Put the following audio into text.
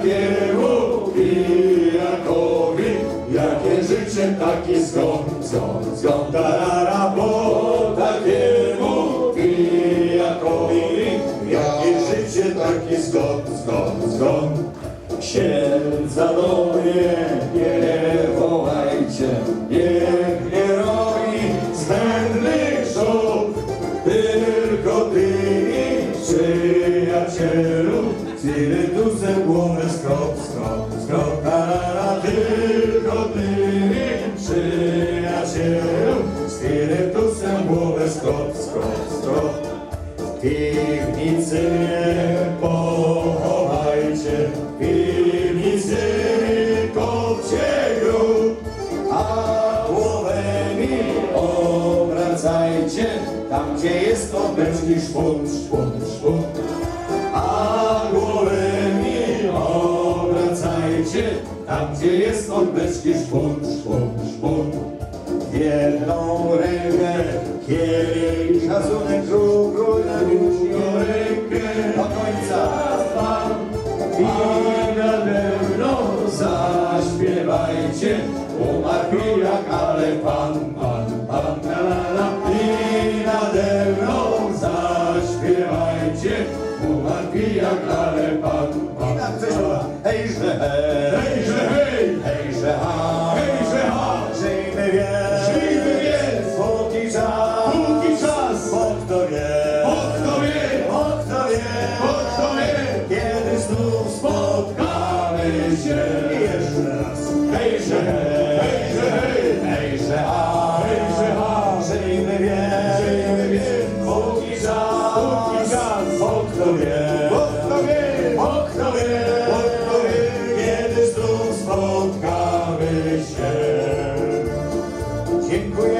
takiemu pijakowi, jakie życie, taki zgon, zgon, zgon, tarara, bo takiemu pijakowi, jakie życie, taki zgon, zgon, zgon. Księdza do mnie nie wołajcie, niech nie robi zbędnych szów, tylko ty i przyjacielu spirytusem głowę skrop, skrop, skrop, tarara, tylko ty przyjacielu, spirytusem głowę skrop, skrop, skrop. Piwnicy pochowajcie, piwnicy kopcie grób, a głowę mi obracajcie, tam gdzie jest obecny szpun, szpun, szpun. Obracajcie, tam gdzie jest odbeczki szpun, szpun, szpun. W jedną rękę kielich, szacunek król na drugą rękę do końca pan. I nade mną zaśpiewajcie, umarł pijak, ale pan, pan, pan, la, la, la. I nade mną zaśpiewajcie, umarł pijak, ale pan, pan. Coś ma, hejże hej, hejże hej, hejże ha, hejże ha, żyjmy więc, żyjmy więc, póki czas, póki czas, bo kto wie, bo kto wie, bo kto wie, bo kto wie, kiedy znów spotkamy się. I jeszcze raz, hejże hej, hejże hej, hejże ha, hejże ha, żyjmy więc, żyjmy więc, póki czas, póki czas, bo kto wie, kiedy znów spotkamy się. Dziękuję